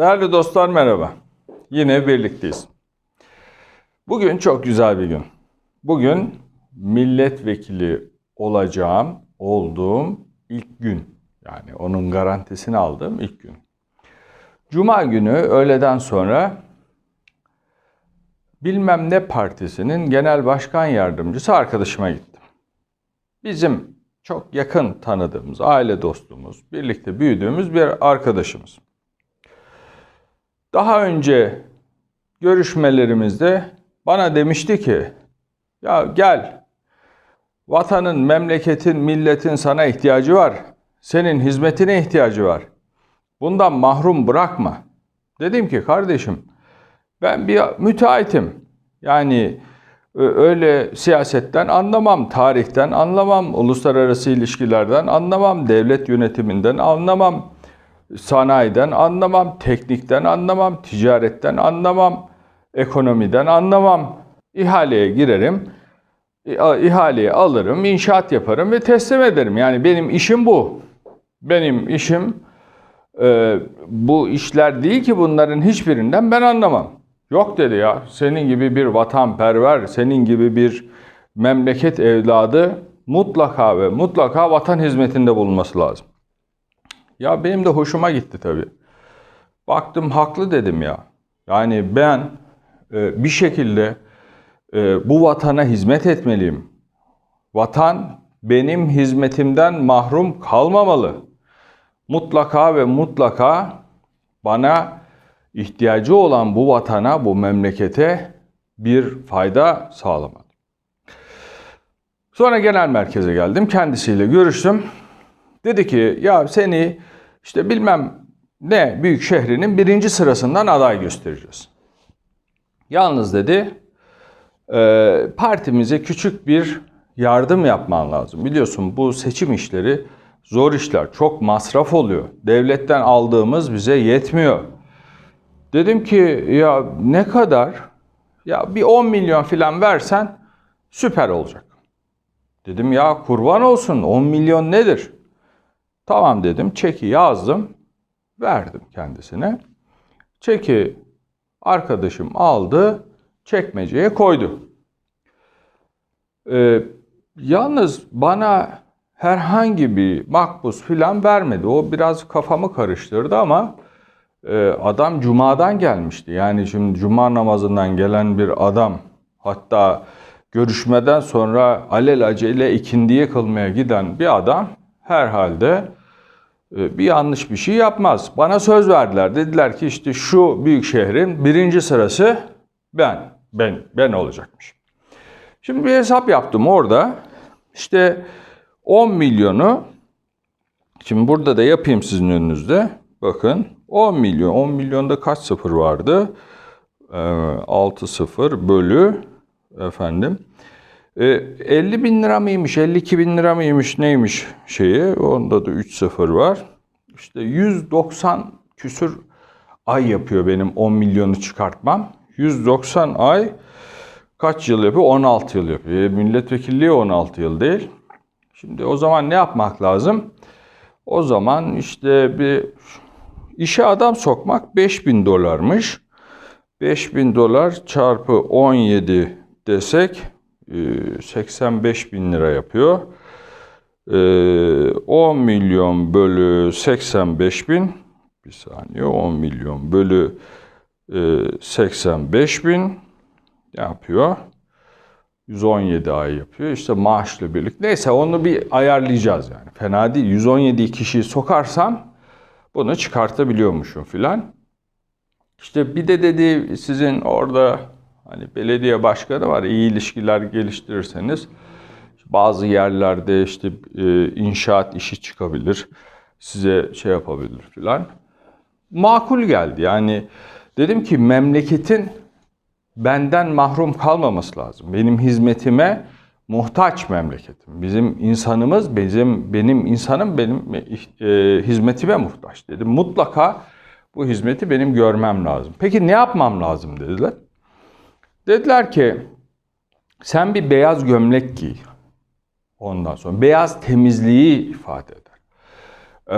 Değerli dostlar merhaba. Yine birlikteyiz. Bugün çok güzel bir gün. Bugün milletvekili olacağım, olduğum ilk gün. Yani onun garantisini aldığım ilk gün. Cuma günü öğleden sonra bilmem ne partisinin genel başkan yardımcısı arkadaşıma gittim. Bizim çok yakın tanıdığımız, aile dostumuz, birlikte büyüdüğümüz bir arkadaşımız. Daha önce görüşmelerimizde bana demişti ki ya gel vatanın, memleketin, milletin sana ihtiyacı var. Senin hizmetine ihtiyacı var. Bundan mahrum bırakma. Dedim ki kardeşim ben bir müteahhitim. Yani ö- öyle siyasetten anlamam, tarihten anlamam, uluslararası ilişkilerden anlamam, devlet yönetiminden anlamam, sanayiden anlamam, teknikten anlamam, ticaretten anlamam, ekonomiden anlamam. İhaleye girerim, İ- ihaleyi alırım, inşaat yaparım ve teslim ederim. Yani benim işim bu. Benim işim e, bu işler değil ki bunların hiçbirinden ben anlamam. Yok dedi ya senin gibi bir vatanperver, senin gibi bir memleket evladı mutlaka ve mutlaka vatan hizmetinde bulunması lazım. Ya benim de hoşuma gitti tabii. Baktım haklı dedim ya. Yani ben e, bir şekilde e, bu vatana hizmet etmeliyim. Vatan benim hizmetimden mahrum kalmamalı. Mutlaka ve mutlaka bana ihtiyacı olan bu vatana, bu memlekete bir fayda sağlamalı. Sonra genel merkeze geldim. Kendisiyle görüştüm. Dedi ki ya seni işte bilmem ne büyük şehrinin birinci sırasından aday göstereceğiz. Yalnız dedi e, partimize küçük bir yardım yapman lazım. Biliyorsun bu seçim işleri zor işler. Çok masraf oluyor. Devletten aldığımız bize yetmiyor. Dedim ki ya ne kadar? Ya bir 10 milyon falan versen süper olacak. Dedim ya kurban olsun 10 milyon nedir? Tamam dedim çeki yazdım verdim kendisine. Çeki arkadaşım aldı çekmeceye koydu. Ee, yalnız bana herhangi bir makbuz filan vermedi. O biraz kafamı karıştırdı ama e, adam cumadan gelmişti. Yani şimdi cuma namazından gelen bir adam hatta görüşmeden sonra alelacele ikindiye kılmaya giden bir adam herhalde bir yanlış bir şey yapmaz. Bana söz verdiler. Dediler ki işte şu büyük şehrin birinci sırası ben. Ben, ben olacakmış. Şimdi bir hesap yaptım orada. İşte 10 milyonu şimdi burada da yapayım sizin önünüzde. Bakın 10 milyon. 10 milyonda kaç sıfır vardı? Ee, 6 sıfır bölü efendim. Ee, 50 bin lira mıymış, 52 bin lira mıymış neymiş şeyi. Onda da 3 sıfır var. İşte 190 küsür ay yapıyor benim 10 milyonu çıkartmam. 190 ay kaç yıl yapıyor? 16 yıl yapıyor. E, milletvekilliği 16 yıl değil. Şimdi o zaman ne yapmak lazım? O zaman işte bir işe adam sokmak 5000 dolarmış. 5000 dolar çarpı 17 desek 85 bin lira yapıyor. E, 10 milyon bölü 85 bin bir saniye 10 milyon bölü e, 85 bin ne yapıyor? 117 ay yapıyor. İşte maaşla birlikte. Neyse onu bir ayarlayacağız yani. Fena değil. 117 kişiyi sokarsam bunu çıkartabiliyormuşum filan. İşte bir de dedi sizin orada hani belediye başkanı var. iyi ilişkiler geliştirirseniz bazı yerlerde işte e, inşaat işi çıkabilir. Size şey yapabilir filan. Makul geldi. Yani dedim ki memleketin benden mahrum kalmaması lazım. Benim hizmetime muhtaç memleketim. Bizim insanımız, bizim benim insanım benim e, hizmetime muhtaç dedim. Mutlaka bu hizmeti benim görmem lazım. Peki ne yapmam lazım dediler. Dediler ki sen bir beyaz gömlek giy. Ondan sonra beyaz temizliği ifade eder.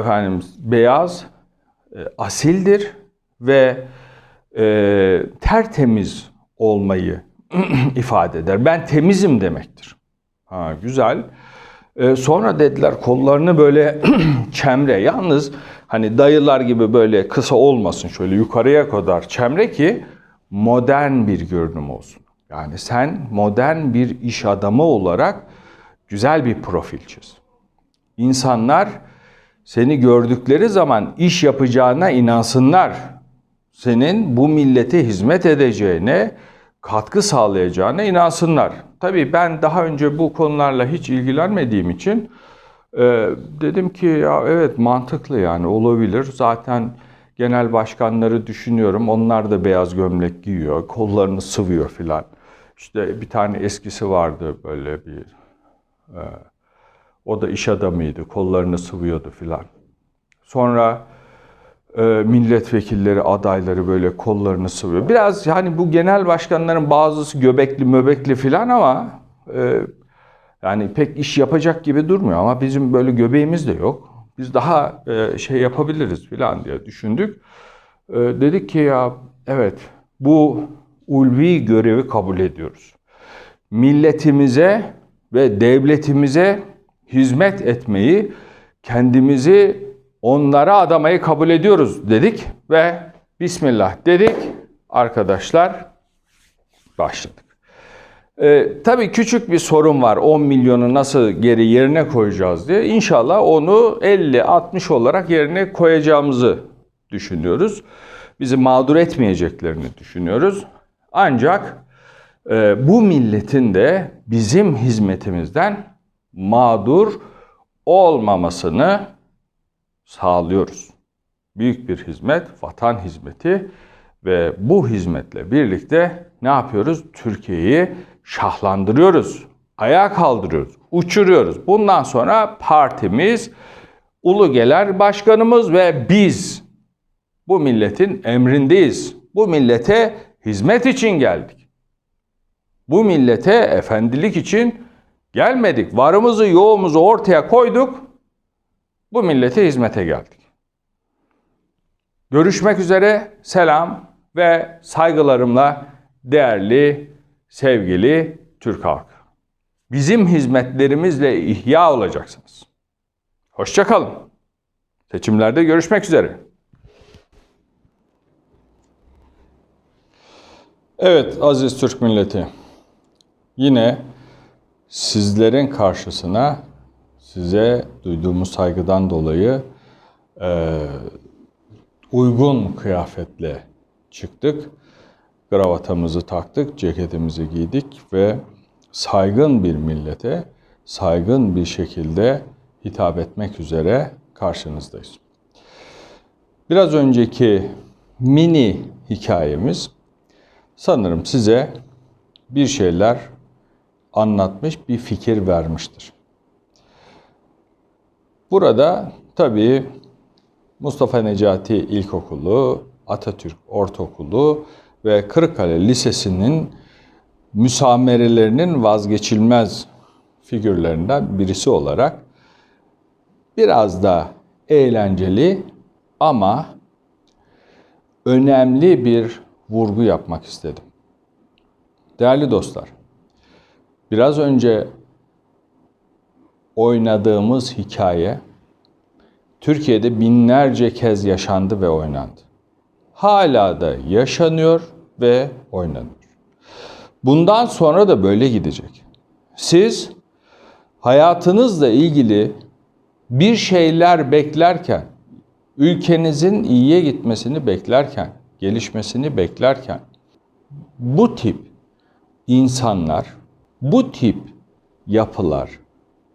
Efendim beyaz e, asildir ve e, tertemiz olmayı ifade eder. Ben temizim demektir. Ha, güzel. E, sonra dediler kollarını böyle çemre. Yalnız hani dayılar gibi böyle kısa olmasın şöyle yukarıya kadar çemre ki modern bir görünüm olsun. Yani sen modern bir iş adamı olarak güzel bir profil çiz. İnsanlar seni gördükleri zaman iş yapacağına inansınlar. Senin bu millete hizmet edeceğine, katkı sağlayacağına inansınlar. Tabii ben daha önce bu konularla hiç ilgilenmediğim için e, dedim ki ya evet mantıklı yani olabilir. Zaten genel başkanları düşünüyorum. Onlar da beyaz gömlek giyiyor, kollarını sıvıyor filan. İşte bir tane eskisi vardı böyle bir e, o da iş adamıydı, kollarını sıvıyordu filan. Sonra e, milletvekilleri, adayları böyle kollarını sıvıyor. Biraz yani bu genel başkanların bazısı göbekli möbekli filan ama e, yani pek iş yapacak gibi durmuyor. Ama bizim böyle göbeğimiz de yok. Biz daha e, şey yapabiliriz filan diye düşündük. E, dedik ki ya evet bu ulvi görevi kabul ediyoruz. Milletimize ve devletimize hizmet etmeyi, kendimizi onlara adamayı kabul ediyoruz dedik ve Bismillah dedik. Arkadaşlar başladık. Ee, tabii küçük bir sorun var. 10 milyonu nasıl geri yerine koyacağız diye. İnşallah onu 50-60 olarak yerine koyacağımızı düşünüyoruz. Bizi mağdur etmeyeceklerini düşünüyoruz. Ancak e, bu milletin de bizim hizmetimizden mağdur olmamasını sağlıyoruz. Büyük bir hizmet, vatan hizmeti ve bu hizmetle birlikte ne yapıyoruz? Türkiye'yi şahlandırıyoruz, ayağa kaldırıyoruz, uçuruyoruz. Bundan sonra partimiz, Ulu Geler Başkanımız ve biz bu milletin emrindeyiz. Bu millete hizmet için geldik. Bu millete efendilik için gelmedik. Varımızı yoğumuzu ortaya koyduk. Bu millete hizmete geldik. Görüşmek üzere. Selam ve saygılarımla değerli, sevgili Türk halkı. Bizim hizmetlerimizle ihya olacaksınız. Hoşçakalın. Seçimlerde görüşmek üzere. Evet aziz Türk milleti. Yine sizlerin karşısına size duyduğumuz saygıdan dolayı e, uygun kıyafetle çıktık. Gravatamızı taktık, ceketimizi giydik ve saygın bir millete saygın bir şekilde hitap etmek üzere karşınızdayız. Biraz önceki mini hikayemiz sanırım size bir şeyler anlatmış, bir fikir vermiştir. Burada tabii Mustafa Necati İlkokulu, Atatürk Ortaokulu ve Kırıkkale Lisesi'nin müsamerelerinin vazgeçilmez figürlerinden birisi olarak biraz da eğlenceli ama önemli bir vurgu yapmak istedim. Değerli dostlar, biraz önce oynadığımız hikaye Türkiye'de binlerce kez yaşandı ve oynandı. Hala da yaşanıyor ve oynanıyor. Bundan sonra da böyle gidecek. Siz hayatınızla ilgili bir şeyler beklerken, ülkenizin iyiye gitmesini beklerken, gelişmesini beklerken bu tip insanlar, bu tip yapılar,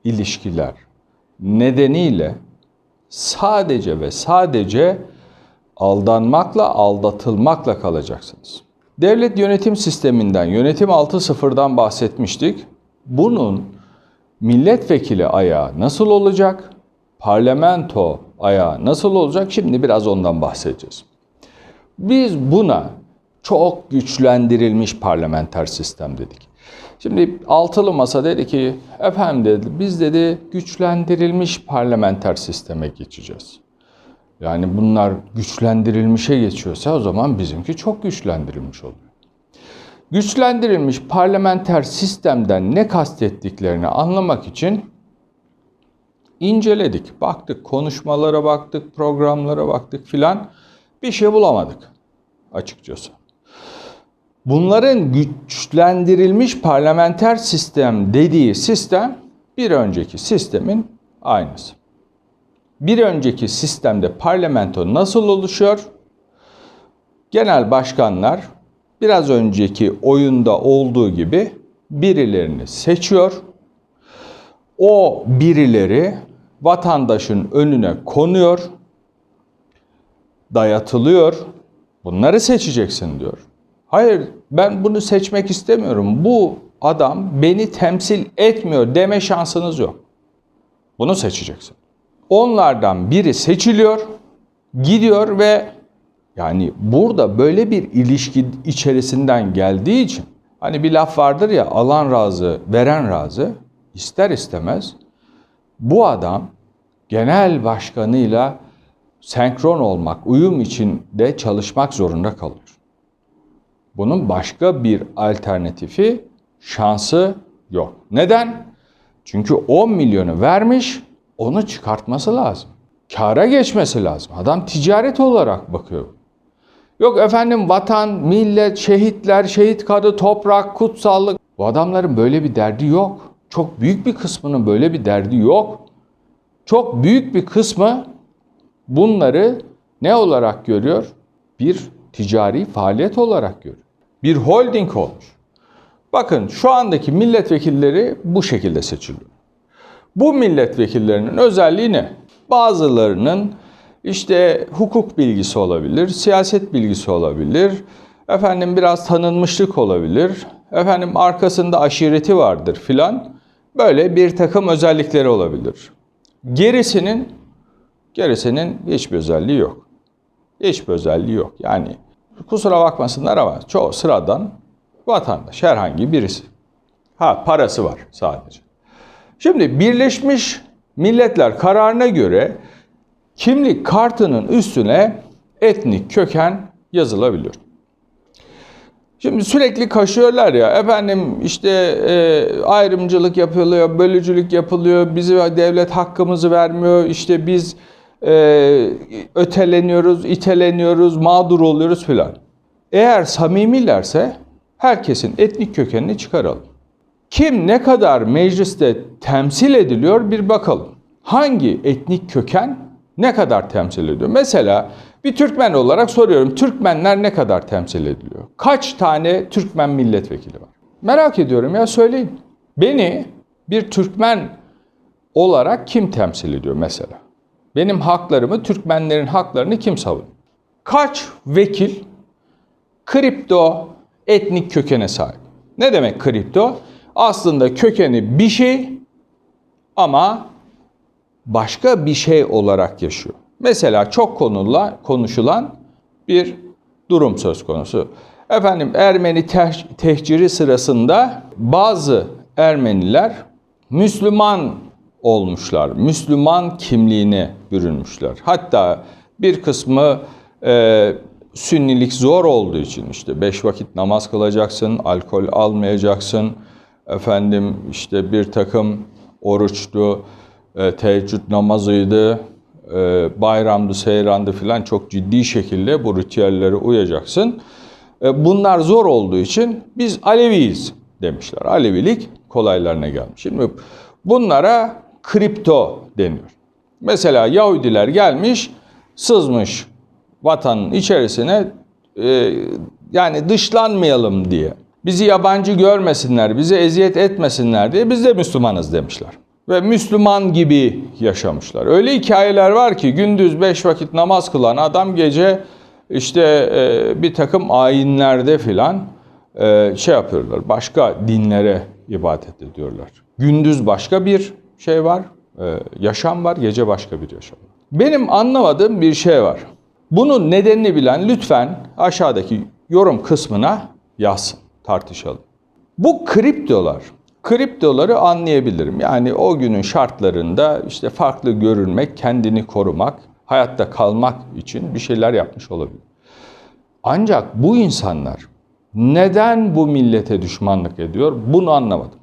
ilişkiler nedeniyle sadece ve sadece aldanmakla, aldatılmakla kalacaksınız. Devlet yönetim sisteminden, yönetim 6.0'dan bahsetmiştik. Bunun milletvekili ayağı nasıl olacak? Parlamento ayağı nasıl olacak? Şimdi biraz ondan bahsedeceğiz. Biz buna çok güçlendirilmiş parlamenter sistem dedik. Şimdi altılı masa dedi ki efendim dedi biz dedi güçlendirilmiş parlamenter sisteme geçeceğiz. Yani bunlar güçlendirilmişe geçiyorsa o zaman bizimki çok güçlendirilmiş oluyor. Güçlendirilmiş parlamenter sistemden ne kastettiklerini anlamak için inceledik. Baktık, konuşmalara baktık, programlara baktık filan. Bir şey bulamadık açıkçası. Bunların güçlendirilmiş parlamenter sistem dediği sistem bir önceki sistemin aynısı. Bir önceki sistemde parlamento nasıl oluşuyor? Genel başkanlar biraz önceki oyunda olduğu gibi birilerini seçiyor. O birileri vatandaşın önüne konuyor, dayatılıyor. Bunları seçeceksin diyor. Hayır ben bunu seçmek istemiyorum. Bu adam beni temsil etmiyor deme şansınız yok. Bunu seçeceksin. Onlardan biri seçiliyor, gidiyor ve yani burada böyle bir ilişki içerisinden geldiği için hani bir laf vardır ya alan razı, veren razı ister istemez bu adam genel başkanıyla senkron olmak, uyum içinde çalışmak zorunda kalıyor. Bunun başka bir alternatifi, şansı yok. Neden? Çünkü 10 milyonu vermiş, onu çıkartması lazım. Kâra geçmesi lazım. Adam ticaret olarak bakıyor. Yok efendim vatan, millet, şehitler, şehit kadı, toprak, kutsallık. Bu adamların böyle bir derdi yok. Çok büyük bir kısmının böyle bir derdi yok. Çok büyük bir kısmı bunları ne olarak görüyor? Bir ticari faaliyet olarak görüyor. Bir holding olmuş. Bakın şu andaki milletvekilleri bu şekilde seçiliyor. Bu milletvekillerinin özelliği ne? Bazılarının işte hukuk bilgisi olabilir, siyaset bilgisi olabilir, efendim biraz tanınmışlık olabilir, efendim arkasında aşireti vardır filan. Böyle bir takım özellikleri olabilir. Gerisinin gerisinin hiçbir özelliği yok. Hiçbir özelliği yok. Yani kusura bakmasınlar ama çoğu sıradan vatandaş herhangi birisi. Ha parası var sadece. Şimdi Birleşmiş Milletler kararına göre kimlik kartının üstüne etnik köken yazılabiliyor. Şimdi sürekli kaşıyorlar ya efendim işte e, ayrımcılık yapılıyor, bölücülük yapılıyor, bizi devlet hakkımızı vermiyor, işte biz e, öteleniyoruz, iteleniyoruz, mağdur oluyoruz filan. Eğer samimilerse herkesin etnik kökenini çıkaralım. Kim ne kadar mecliste temsil ediliyor bir bakalım. Hangi etnik köken ne kadar temsil ediyor? Mesela bir Türkmen olarak soruyorum. Türkmenler ne kadar temsil ediliyor? Kaç tane Türkmen milletvekili var? Merak ediyorum ya söyleyin. Beni bir Türkmen olarak kim temsil ediyor mesela? Benim haklarımı, Türkmenlerin haklarını kim savunuyor? Kaç vekil kripto etnik kökene sahip? Ne demek kripto? Aslında kökeni bir şey ama başka bir şey olarak yaşıyor. Mesela çok konula, konuşulan bir durum söz konusu. Efendim Ermeni teh- tehciri sırasında bazı Ermeniler Müslüman olmuşlar. Müslüman kimliğine bürünmüşler. Hatta bir kısmı e, sünnilik zor olduğu için işte beş vakit namaz kılacaksın, alkol almayacaksın. Efendim işte bir takım oruçtu, e, teheccüd namazıydı, e, bayramdı, seyrandı filan çok ciddi şekilde bu ritüellere uyacaksın. E, bunlar zor olduğu için biz Aleviyiz demişler. Alevilik kolaylarına gelmiş. Şimdi bunlara kripto deniyor. Mesela Yahudiler gelmiş, sızmış vatanın içerisine yani dışlanmayalım diye. Bizi yabancı görmesinler, bize eziyet etmesinler diye biz de Müslümanız demişler. Ve Müslüman gibi yaşamışlar. Öyle hikayeler var ki gündüz beş vakit namaz kılan adam gece işte e, bir takım ayinlerde filan e, şey yapıyorlar. Başka dinlere ibadet ediyorlar. Gündüz başka bir şey var, e, yaşam var, gece başka bir yaşam var. Benim anlamadığım bir şey var. Bunun nedenini bilen lütfen aşağıdaki yorum kısmına yazsın, tartışalım. Bu kriptolar, kriptoları anlayabilirim. Yani o günün şartlarında işte farklı görünmek, kendini korumak Hayatta kalmak için bir şeyler yapmış olabilir. Ancak bu insanlar neden bu millete düşmanlık ediyor bunu anlamadım.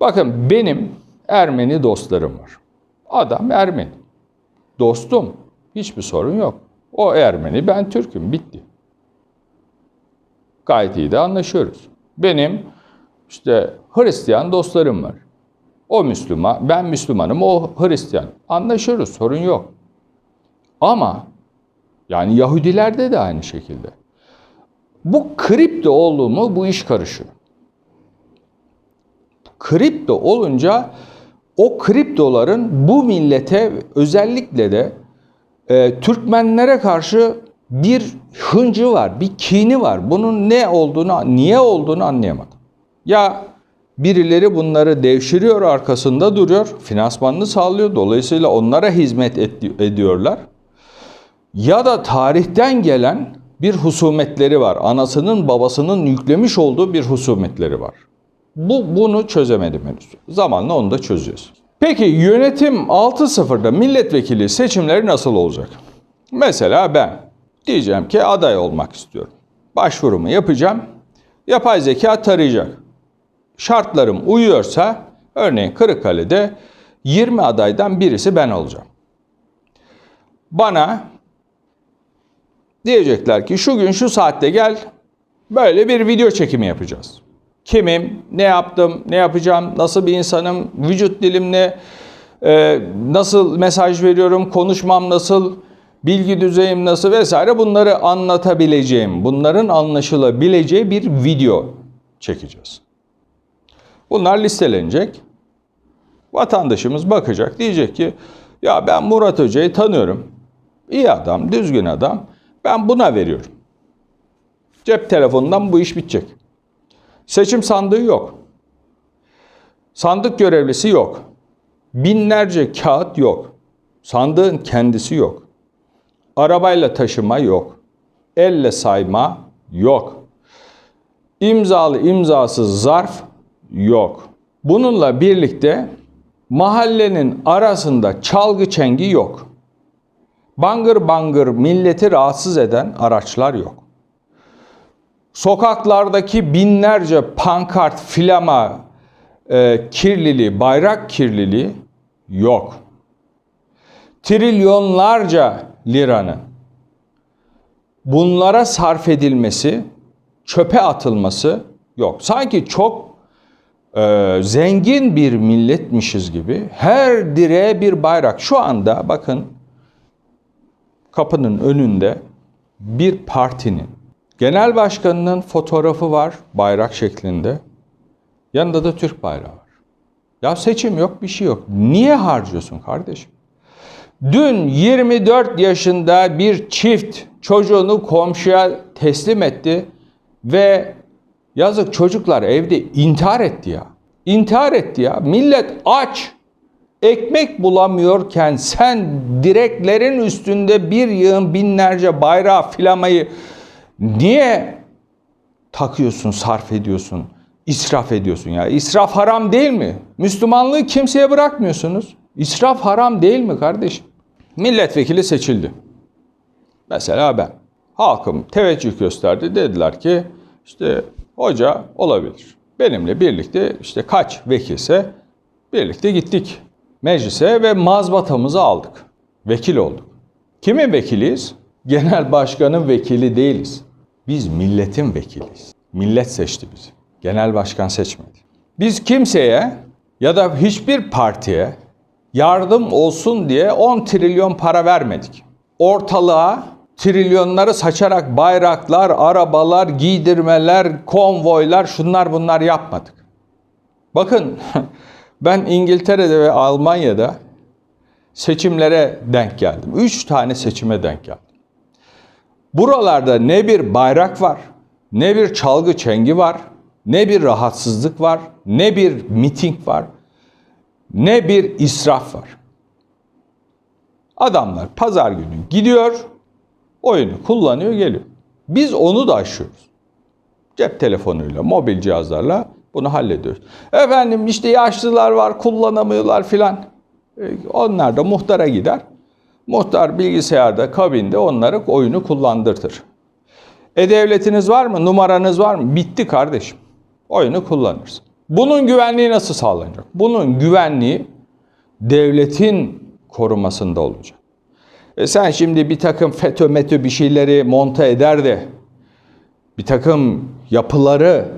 Bakın benim Ermeni dostlarım var. Adam Ermeni. Dostum. Hiçbir sorun yok. O Ermeni, ben Türk'üm. Bitti. Gayet iyi de anlaşıyoruz. Benim işte Hristiyan dostlarım var. O Müslüman, ben Müslümanım, o Hristiyan. Anlaşıyoruz, sorun yok. Ama yani Yahudilerde de aynı şekilde. Bu kripto oldu mu bu iş karışıyor. Kripto olunca o kriptoların bu millete özellikle de e, Türkmenlere karşı bir hıncı var, bir kini var. Bunun ne olduğunu, niye olduğunu anlayamadım. Ya birileri bunları devşiriyor, arkasında duruyor, finansmanını sağlıyor. Dolayısıyla onlara hizmet ed- ediyorlar. Ya da tarihten gelen bir husumetleri var. Anasının babasının yüklemiş olduğu bir husumetleri var. Bu bunu çözemedim henüz. Zamanla onu da çözeceğiz. Peki yönetim 6.0'da milletvekili seçimleri nasıl olacak? Mesela ben diyeceğim ki aday olmak istiyorum. Başvurumu yapacağım. Yapay zeka tarayacak. Şartlarım uyuyorsa örneğin Kırıkkale'de 20 adaydan birisi ben olacağım. Bana diyecekler ki şu gün şu saatte gel böyle bir video çekimi yapacağız. Kimim, ne yaptım, ne yapacağım, nasıl bir insanım, vücut dilim ne, nasıl mesaj veriyorum, konuşmam nasıl, bilgi düzeyim nasıl vesaire bunları anlatabileceğim, bunların anlaşılabileceği bir video çekeceğiz. Bunlar listelenecek. Vatandaşımız bakacak diyecek ki ya ben Murat Hoca'yı tanıyorum. İyi adam, düzgün adam. Ben buna veriyorum. Cep telefonundan bu iş bitecek. Seçim sandığı yok. Sandık görevlisi yok. Binlerce kağıt yok. Sandığın kendisi yok. Arabayla taşıma yok. Elle sayma yok. İmzalı imzasız zarf yok. Bununla birlikte mahallenin arasında çalgı çengi yok. Bangır bangır milleti rahatsız eden araçlar yok. Sokaklardaki binlerce pankart, flama, e, kirliliği, bayrak kirliliği yok. Trilyonlarca liranın bunlara sarf edilmesi, çöpe atılması yok. Sanki çok e, zengin bir milletmişiz gibi her direğe bir bayrak. Şu anda bakın kapının önünde bir partinin genel başkanının fotoğrafı var bayrak şeklinde. Yanında da Türk bayrağı var. Ya seçim yok, bir şey yok. Niye harcıyorsun kardeşim? Dün 24 yaşında bir çift çocuğunu komşuya teslim etti ve yazık çocuklar evde intihar etti ya. İntihar etti ya. Millet aç. Ekmek bulamıyorken sen direklerin üstünde bir yığın binlerce bayrağı filamayı niye takıyorsun, sarf ediyorsun, israf ediyorsun ya? İsraf haram değil mi? Müslümanlığı kimseye bırakmıyorsunuz. İsraf haram değil mi kardeşim? Milletvekili seçildi. Mesela ben. Halkım teveccüh gösterdi. Dediler ki işte hoca olabilir. Benimle birlikte işte kaç vekilse birlikte gittik meclise ve mazbatamızı aldık. Vekil olduk. Kimin vekiliyiz? Genel başkanın vekili değiliz. Biz milletin vekiliyiz. Millet seçti bizi. Genel başkan seçmedi. Biz kimseye ya da hiçbir partiye yardım olsun diye 10 trilyon para vermedik. Ortalığa trilyonları saçarak bayraklar, arabalar, giydirmeler, konvoylar şunlar bunlar yapmadık. Bakın ben İngiltere'de ve Almanya'da seçimlere denk geldim. Üç tane seçime denk geldim. Buralarda ne bir bayrak var, ne bir çalgı çengi var, ne bir rahatsızlık var, ne bir miting var, ne bir israf var. Adamlar pazar günü gidiyor, oyunu kullanıyor, geliyor. Biz onu da aşıyoruz. Cep telefonuyla, mobil cihazlarla bunu hallediyoruz. Efendim işte yaşlılar var, kullanamıyorlar filan. E, Onlar da muhtara gider. Muhtar bilgisayarda, kabinde onları oyunu kullandırtır. E-Devletiniz var mı? Numaranız var mı? Bitti kardeşim. Oyunu kullanırsın. Bunun güvenliği nasıl sağlanacak? Bunun güvenliği devletin korumasında olacak. E sen şimdi bir takım FETÖ metö bir şeyleri monte eder de bir takım yapıları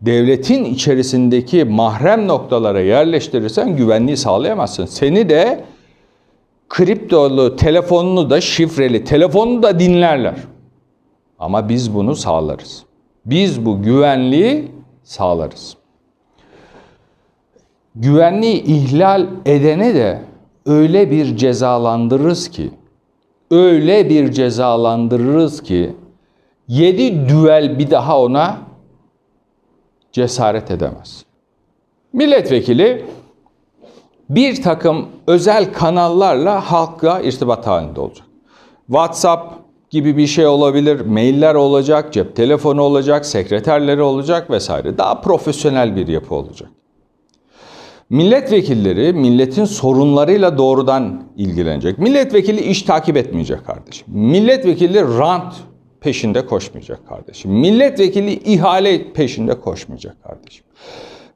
devletin içerisindeki mahrem noktalara yerleştirirsen güvenliği sağlayamazsın. Seni de kriptolu telefonunu da şifreli telefonunu da dinlerler. Ama biz bunu sağlarız. Biz bu güvenliği sağlarız. Güvenliği ihlal edene de öyle bir cezalandırırız ki, öyle bir cezalandırırız ki, yedi düel bir daha ona cesaret edemez. Milletvekili bir takım özel kanallarla halkla irtibat halinde olacak. WhatsApp gibi bir şey olabilir, mailler olacak, cep telefonu olacak, sekreterleri olacak vesaire. Daha profesyonel bir yapı olacak. Milletvekilleri milletin sorunlarıyla doğrudan ilgilenecek. Milletvekili iş takip etmeyecek kardeşim. Milletvekili rant peşinde koşmayacak kardeşim. Milletvekili ihale peşinde koşmayacak kardeşim.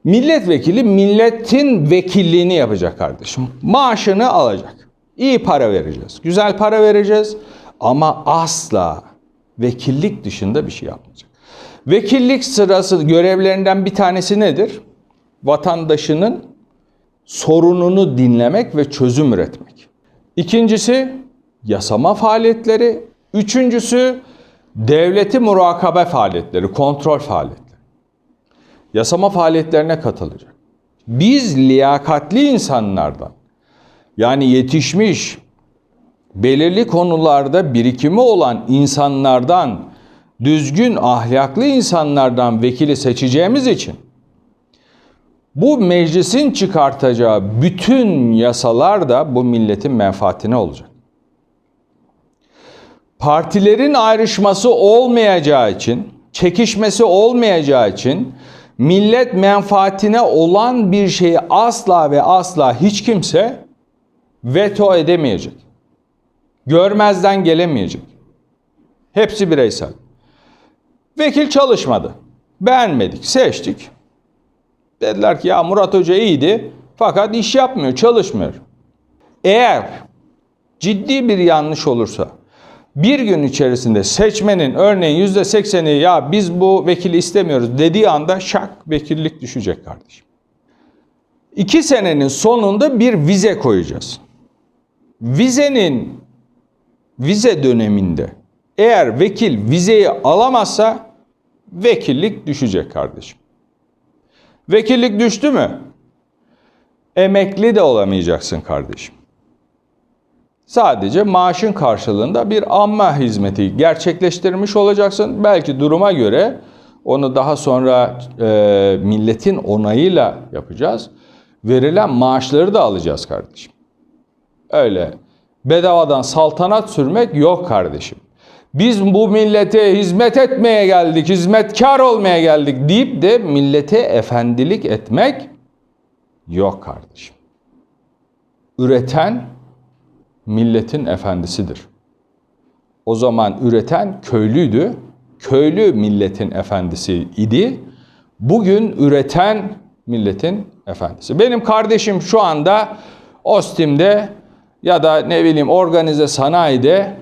Milletvekili milletin vekilliğini yapacak kardeşim. Maaşını alacak. İyi para vereceğiz. Güzel para vereceğiz. Ama asla vekillik dışında bir şey yapmayacak. Vekillik sırası görevlerinden bir tanesi nedir? Vatandaşının sorununu dinlemek ve çözüm üretmek. İkincisi yasama faaliyetleri. Üçüncüsü devleti murakabe faaliyetleri, kontrol faaliyetleri. Yasama faaliyetlerine katılacak. Biz liyakatli insanlardan yani yetişmiş, belirli konularda birikimi olan insanlardan, düzgün ahlaklı insanlardan vekili seçeceğimiz için bu meclisin çıkartacağı bütün yasalar da bu milletin menfaatine olacak. Partilerin ayrışması olmayacağı için, çekişmesi olmayacağı için millet menfaatine olan bir şeyi asla ve asla hiç kimse veto edemeyecek. Görmezden gelemeyecek. Hepsi bireysel. Vekil çalışmadı. Beğenmedik, seçtik. Dediler ki ya Murat Hoca iyiydi fakat iş yapmıyor, çalışmıyor. Eğer ciddi bir yanlış olursa bir gün içerisinde seçmenin örneğin yüzde sekseni ya biz bu vekili istemiyoruz dediği anda şak vekillik düşecek kardeşim. İki senenin sonunda bir vize koyacağız. Vizenin vize döneminde eğer vekil vizeyi alamazsa vekillik düşecek kardeşim. Vekillik düştü mü? Emekli de olamayacaksın kardeşim. Sadece maaşın karşılığında bir amma hizmeti gerçekleştirmiş olacaksın. Belki duruma göre onu daha sonra e, milletin onayıyla yapacağız. Verilen maaşları da alacağız kardeşim. Öyle bedavadan saltanat sürmek yok kardeşim. Biz bu millete hizmet etmeye geldik, hizmetkar olmaya geldik deyip de millete efendilik etmek yok kardeşim. Üreten milletin efendisidir. O zaman üreten köylüydü. Köylü milletin efendisi idi. Bugün üreten milletin efendisi. Benim kardeşim şu anda Ostim'de ya da ne bileyim organize sanayide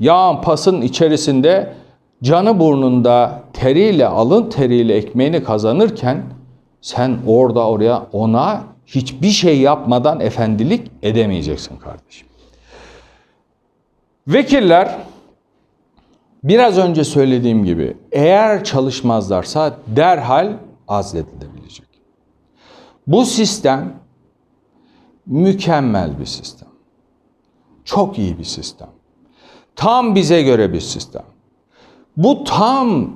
yağın pasın içerisinde canı burnunda teriyle alın teriyle ekmeğini kazanırken sen orada oraya ona hiçbir şey yapmadan efendilik edemeyeceksin kardeşim. Vekiller biraz önce söylediğim gibi eğer çalışmazlarsa derhal azledilebilecek. Bu sistem mükemmel bir sistem. Çok iyi bir sistem. Tam bize göre bir sistem. Bu tam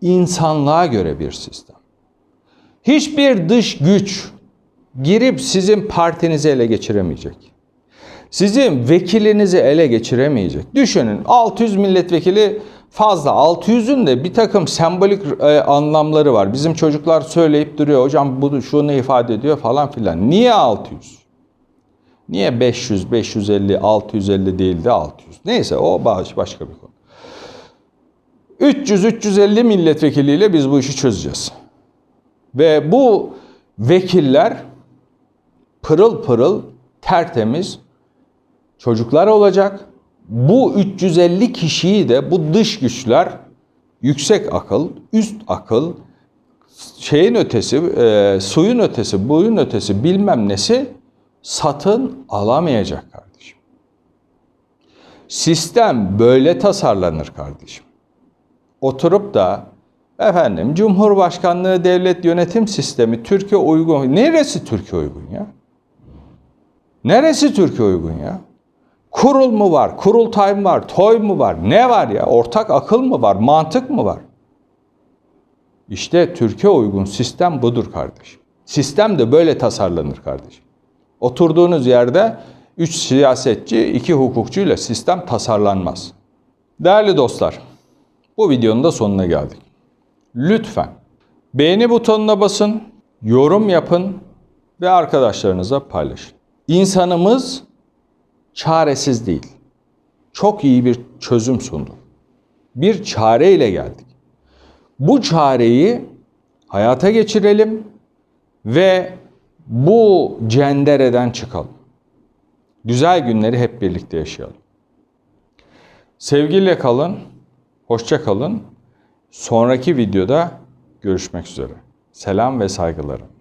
insanlığa göre bir sistem. Hiçbir dış güç girip sizin partinizi ele geçiremeyecek. Sizin vekilinizi ele geçiremeyecek. Düşünün 600 milletvekili fazla. 600'ün de bir takım sembolik e, anlamları var. Bizim çocuklar söyleyip duruyor. Hocam bu şunu ifade ediyor falan filan. Niye 600? Niye 500, 550, 650 değil de 600? Neyse o baş- başka bir konu. 300-350 milletvekiliyle biz bu işi çözeceğiz. Ve bu vekiller pırıl pırıl, tertemiz çocuklar olacak. Bu 350 kişiyi de bu dış güçler yüksek akıl, üst akıl, şeyin ötesi, e, suyun ötesi, buyun ötesi bilmem nesi satın alamayacak kardeşim. Sistem böyle tasarlanır kardeşim. Oturup da efendim Cumhurbaşkanlığı devlet yönetim sistemi Türkiye uygun. Neresi Türkiye uygun ya? Neresi Türkiye uygun ya? Kurul mu var? Kurultay mı var? Toy mu var? Ne var ya? Ortak akıl mı var? Mantık mı var? İşte Türkiye uygun sistem budur kardeşim. Sistem de böyle tasarlanır kardeşim. Oturduğunuz yerde 3 siyasetçi, 2 hukukçuyla sistem tasarlanmaz. Değerli dostlar, bu videonun da sonuna geldik. Lütfen beğeni butonuna basın, yorum yapın ve arkadaşlarınıza paylaşın. İnsanımız çaresiz değil. Çok iyi bir çözüm sundu. Bir çareyle geldik. Bu çareyi hayata geçirelim ve bu cendereden çıkalım. Güzel günleri hep birlikte yaşayalım. Sevgiyle kalın, hoşça kalın. Sonraki videoda görüşmek üzere. Selam ve saygılarım.